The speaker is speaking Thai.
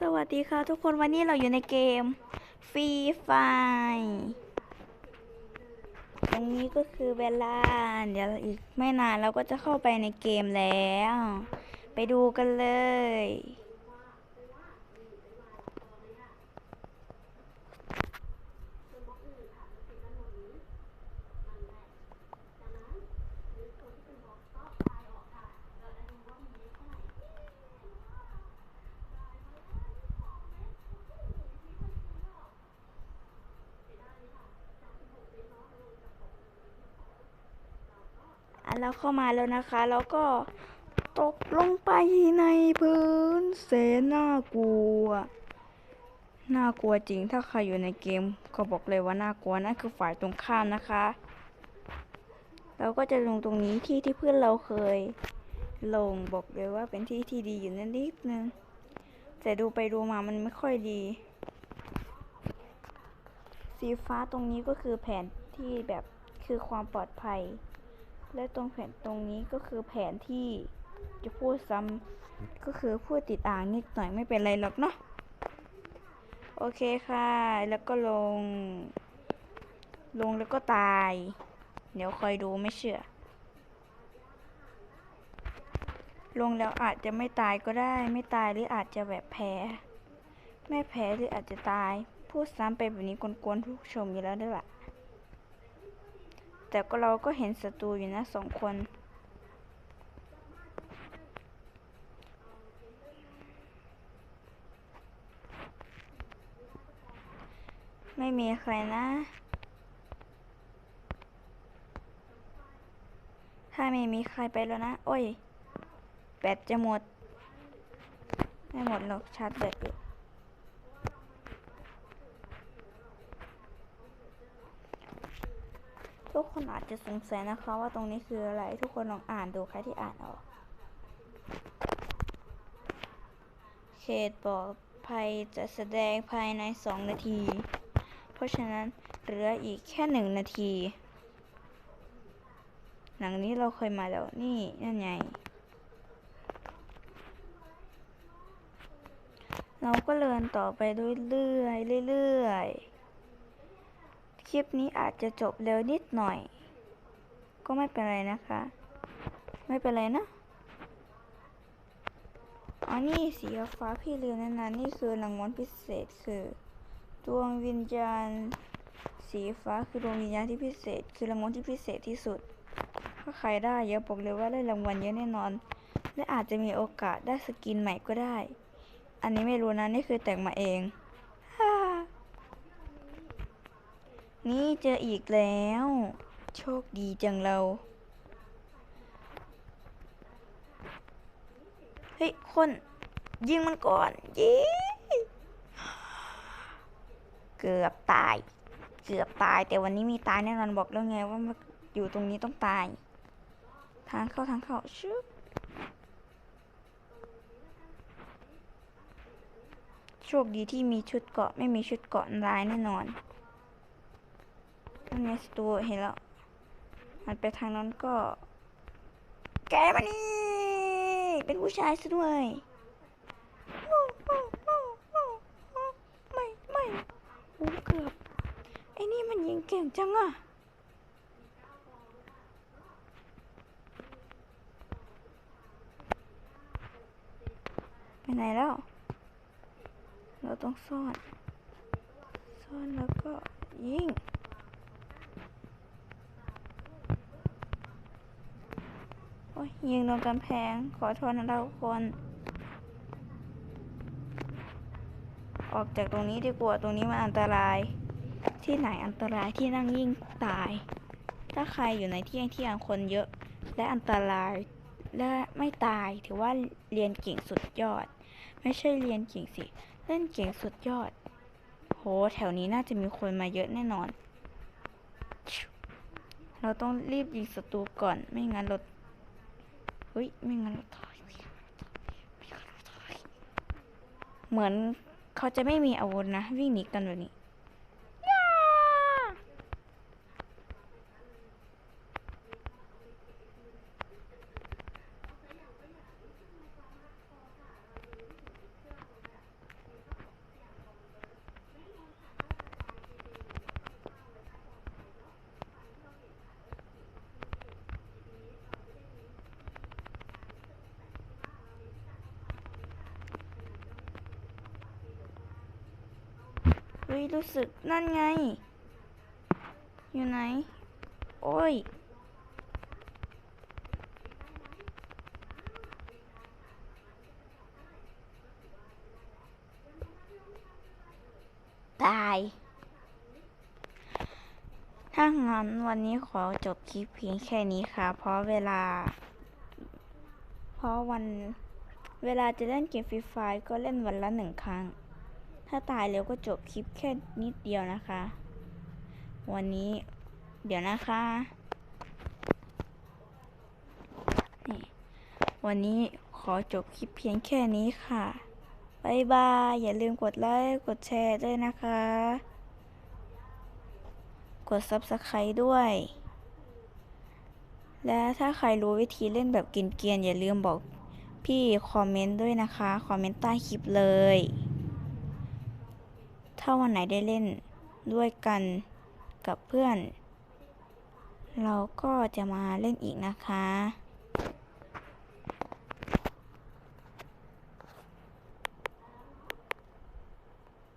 สวัสดีค่ะทุกคนวันนี้เราอยู่ในเกมฟรีไฟตรงนี้ก็คือเวลา เดี๋ยวอีกไม่นานเราก็จะเข้าไปในเกมแล้ว ไปดูกันเลย อันเราเข้ามาแล้วนะคะ แล้วก็ตกลงไปในพื้นแสนน่ากลัว น่ากลัวจริงถ้าใครอยู่ในเกมก็บอกเลยว่าน่ากลัวนั่นคือฝ่ายตรงข้ามนะคะ เราก็จะลงตรงนี้ที่ที่เพื่อนเราเคย ลงบอกเลยว่าเป็นที่ที่ดีอยู่นั่นนิดนึงแต่ดูไปดูมามันไม่ค่อยดี สีฟ้าตรงนี้ก็คือแผนที่แบบคือความปลอดภัย และตรงแผนตรงนี้ก็คือแผนที่จะพูดซ้ำก็คือพูดติดอ่างนิดหน่อยไม่เป็นไรหรอกเนาะโอเคค่ะ แล้วก็ลง ลงแล้วก็ตาย เดี๋ยวคอยดูไม่เชื่อ ลงแล้วอาจจะไม่ตายก็ได้ ไม่ตายหรืออาจจะแบบแพ้ ไม่แพ้หรืออาจจะตาย พูดซ้ำไปแบบนี้กวนๆทุกชมอยู่แล้วด้วยล่ะ แต่ก็เราก็เห็นศัตรูอยู่นะสองคน ไม่มีใครนะ ถ้าไม่มีใครไปแล้วนะ โอ้ย แบตจะหมด ไม่หมดหรอกชาร์จแบตอยู่ ทุกคนอาจจะสงสัยนะคะว่าตรงนี้คืออะไรทุกคนลองอ่านดูใครที่อ่านออก เขตปลอดภัยจะแสดงภายใน 2 นาที เพราะฉะนั้นเหลืออีกแค่ 1 นาที หลังนี้เราเคยมาแล้วนี่นั่นไงเราก็เดินต่อไปเรื่อยๆเรื่อยๆ คลิปนี้อาจจะจบเร็วนิดหน่อย ก็ไม่เป็นไรนะคะ ไม่เป็นไรนะอ๋อนี่สีฟ้าพี่ลืมนั่นนะนี่คือรางวัลพิเศษคือดวงวิญญาณ สีฟ้าคือดวงวิญญาณที่พิเศษ คือรางวัลที่พิเศษที่สุด ถ้าใครได้เยอะบอกเลยว่าได้รางวัลเยอะแน่นอน และอาจจะมีโอกาสได้สกินใหม่ก็ได้ อันนี้ไม่รู้นะนี่คือแต่งมาเอง ฮ่า นี่เจออีกแล้ว โชคดีจังเรา เฮ้ย คน ยิงมันก่อนยิงเกือบตาย เกือบตาย แต่วันนี้มีตายแน่นอนบอกแล้วไงว่ามาอยู่ตรงนี้ต้องตาย ทางเข้าทางเข้าชึบโชคดีที่มีชุดเกราะไม่มีชุดเกราะร้ายแน่นอน ไงสตูเห็นแล้วมันไปทางนั้นก็ แกมานี่เป็นผู้ชายซะด้วยไม่ไม่โอ้เกือบไอ้นี่มันยิงเก่งจังอะไปไหนแล้ว เราต้องซ่อน ซ่อนแล้วก็ยิง อ้ยยิงโดนกำแพง ขอโทษนะทุกคน ออกจากตรงนี้ดีกว่า ตรงนี้มันอันตราย ที่ไหนอันตรายที่นั่งยิ่งตาย ถ้าใครอยู่ในที่ที่คนเยอะ และอันตรายและไม่ตายถือว่าเรียนเก่งสุดยอด ไม่ใช่เรียนเก่งสิเล่นเก่งสุดยอด โห แถวนี้น่าจะมีคนมาเยอะแน่นอน เราต้องรีบยิงศัตรูก่อน ไม่งั้นเรา เฮ้ยไม่งั้นเราถอยไม่งั้นเราถอยเหมือนเขาจะไม่มีอาวุธนะวิ่งหนีกันแบบนี้ย่า ยรู้สึกนั่นไง อยู่ไหน โอ้ย ตาย ถ้างั้นวันนี้ขอจบคลิปเพียงแค่นี้ค่ะ เพราะเวลา เพราะวันเวลาจะเล่นเกมฟรีไฟก็เล่นวันละหนึ่งครั้ง ถ้าตายเร็วก็จบคลิปแค่นิดเดียวนะคะ วันนี้เดี๋ยวนะคะนี่วันนี้ขอจบคลิปเพียงแค่นี้ค่ะบายบาย อย่าลืมกดไลค์กดแชร์ด้วยนะคะ กด Subscribe ด้วย และถ้าใครรู้วิธีเล่นแบบกินเกียน อย่าลืมบอกพี่คอมเมนต์ด้วยนะคะ คอมเมนต์ใต้คลิปเลย ถ้าวันไหนได้เล่นด้วยกันกับเพื่อน เราก็จะมาเล่นอีกนะคะ